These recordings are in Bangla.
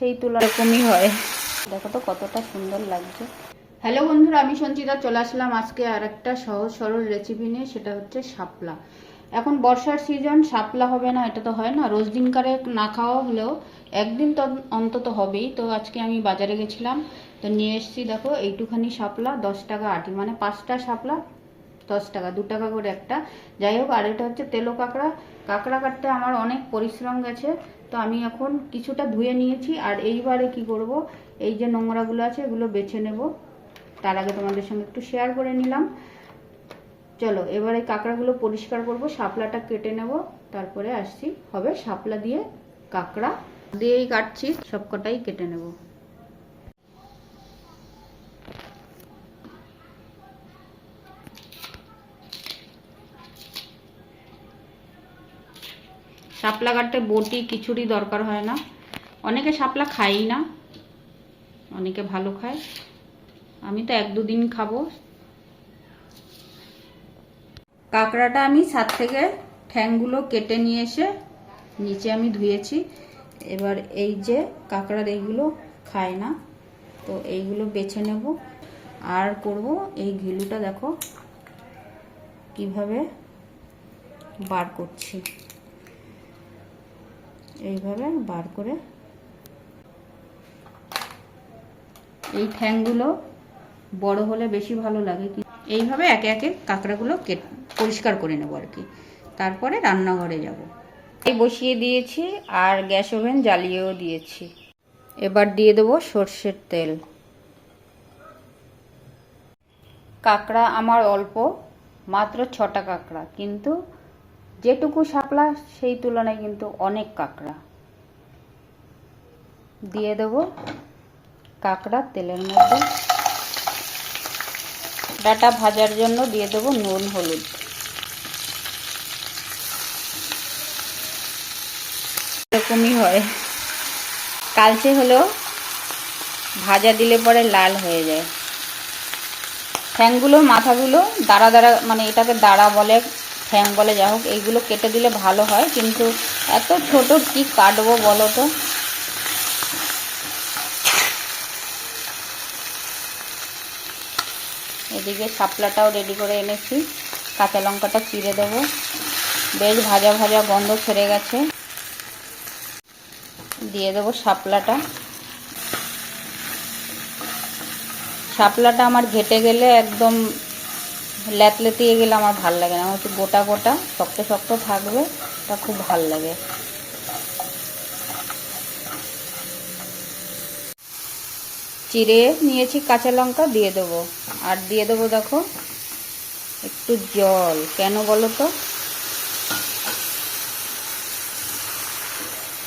সেই তুলা এরকমই হয়। দেখো তো কতটা সুন্দর লাগছে। হ্যালো বন্ধুরা, আমি সঞ্চিতা চলে আসলাম আজকে আর একটা সহজ সরল রেসিপি নিয়ে, সেটা হচ্ছে শাপলা। এখন বর্ষার সিজন শাপলা হবে না, এটা তো হয় না। রোজ দিনকারে না খাওয়া হলেও একদিন তো অন্তত হবেই। তো আজকে আমি বাজারে গেছিলাম, তো নিয়ে এসেছি, দেখো, এইটুখানি শাপলা, দশ টাকা আটি মানে পাঁচটা শাপলা, দশ টাকা, দু টাকা করে একটা। যাই হোক, আর এটা হচ্ছে তেলো কাঁকড়া। কাঁকড়া কাটতে আমার অনেক পরিশ্রম গেছে। তো আমি এখন কিছুটা ধুয়ে নিয়েছি আর এইবারে কি করব? এই যে নোংরাগুলো আছে এগুলো বেছে নেব। তার আগে তোমাদের সঙ্গে একটু শেয়ার করে নিলাম। চলো, এবারে কাঁকড়াগুলো পরিষ্কার করব, শাপলাটা কেটে নেব, তারপরে আসছি। হবে শাপলা দিয়ে কাঁকড়া। দিয়েই কাটছি সব কটাই কেটে নেব। শাপলা কাটতে বটি কিছুরই দরকার হয় না। অনেকে শাপলা খাই না, অনেকে ভালো খায়। আমি তো এক দুদিন খাব। কাঁকড়াটা আমি ছাদ থেকে ঠ্যাংগুলো কেটে নিয়ে এসে নিচে আমি ধুয়েছি। এবার এই যে কাঁকড়ার এইগুলো খায় না, তো এইগুলো বেছে নেব। আর করব এই ঘিলুটা, দেখো, কীভাবে বার করছি। এইভাবে বার করে এই ঠ্যাংগুলো বড় হলে বেশি ভালো লাগে কি? এইভাবে একে একে কাঁকড়াগুলো কেট পরিষ্কার করে নেব আর কি। তারপরে রান্নাঘরে যাব। এই বসিয়ে দিয়েছি আর গ্যাস ওভেন জ্বালিয়েও দিয়েছি। এবার দিয়ে দেবো সর্ষের তেল। কাঁকড়া আমার অল্প মাত্র ছটা কাঁকড়া কিন্তু যেটুকু শাপলা, সেই তুলনায় কিন্তু অনেক কাঁকড়া। দিয়ে দেব কাঁকড়া তেলের মধ্যে। ডাটা ভাজার জন্য দিয়ে দেব নুন, হলুদ। এরকমই হয়। কালচে হলেও ভাজা দিলে পরে লাল হয়ে যায়। ঠ্যাংগুলো, মাথাগুলো দাঁড়া দাঁড়া মানে এটাকে দাঁড়া বলে ঠ্যাং বলে যা হোক, এইগুলো কেটে দিলে ভালো হয়, কিন্তু এত ছোট কি কাটবো বলো তো? এদিকে শাপলাটাও রেডি করে এনেছি, কাঁচা লঙ্কাটা চিড়ে দেবো। বেশ ভাজা ভাজা গন্ধ ছেড়ে গেছে। দিয়ে দেবো শাপলাটা। শাপলাটা আমার ঘেটে গেলে একদম ল্যাতলেতিয়ে গেলে আমার ভালো লাগে না। আমার একটু গোটা গোটা, শক্ত শক্ত থাকবে, তা খুব ভালো লাগে। চিড়ে নিয়েছি কাঁচা লঙ্কা, দিয়ে দেবো। আর দিয়ে দেবো দেখো, একটু জল। কেন বলো তো?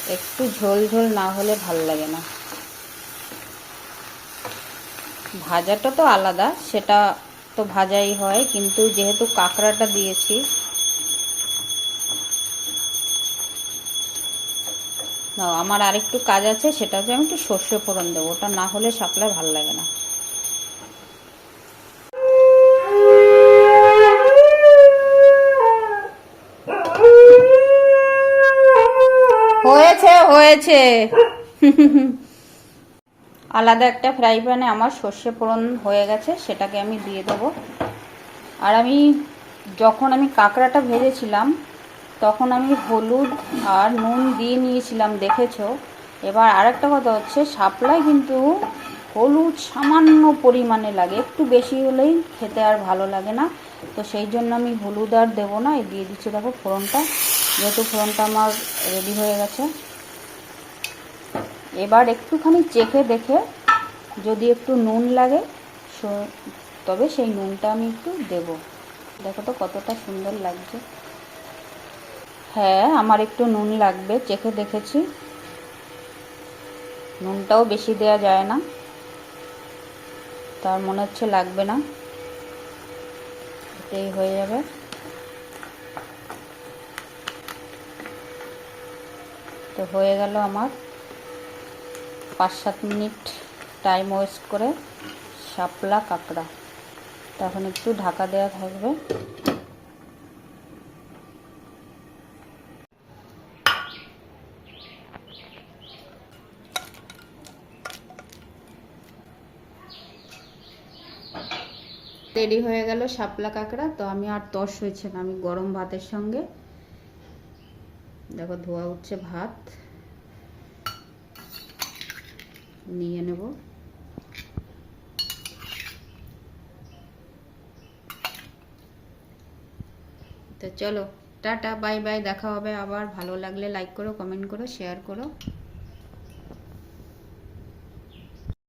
একটু ঝোল ঝোল না হলে ভালো লাগে না। ভাজাটা তো আলাদা, সেটা তো ভাজাই হয়, কিন্তু যেহেতু কাঁকড়াটা দিয়েছি না আমার আরেকটু কাজ আছে, সেটা হচ্ছে আমি একটু সর্ষে ফোড়ন দেবো, ওটা না হলে শাপলা ভালো লাগে না। হয়েছে হয়েছে। আলাদা একটা ফ্রাই প্যানে আমার সর্ষে ফোড়ন হয়ে গেছে, সেটাকে আমি দিয়ে দেবো। আর আমি যখন আমি কাঁকড়াটা ভেজেছিলাম, তখন আমি হলুদ আর নুন দিয়ে নিয়েছিলাম, দেখেছ? এবার আরেকটা কথা হচ্ছে শাপলায় কিন্তু হলুদ সামান্য পরিমাণে লাগে, একটু বেশি হলেই খেতে আর ভালো লাগে না। তো সেই জন্য আমি হলুদ আর দেবো না, এই দিয়ে দিচ্ছি দেখো ফোড়নটা, যেহেতু ফোড়নটা আমার রেডি হয়ে গেছে। এবার একটুখানি চেখে দেখে, যদি একটু নুন লাগে তবে সেই নুনটা আমি একটু দেব। দেখো তো কতটা সুন্দর লাগছে। হ্যাঁ আমার একটু নুন লাগবে, চেখে দেখেছি। নুনটাও বেশি দেয়া যায় না। তার মনে হচ্ছে লাগবে না। এটাই হয়ে যাবে। তো হয়ে গেল আমার পাঁচ সাত মিনিট টাইম ওয়েস্ট করে শাপলা, কাঁকড়া। তখন একটু ঢাকা দেওয়া থাকবে। দেরি হয়ে গেল শাপলা, কাঁকড়া। তো আমি আর তস হয়েছে না, আমি গরম ভাতের সঙ্গে। দেখো, ধোয়া উঠছে ভাত। নিয়ে নেব। তো চলো, টাটা, বাই বাই, দেখা হবে আবার। ভালো লাগলে লাইক করো কমেন্ট করো শেয়ার করো।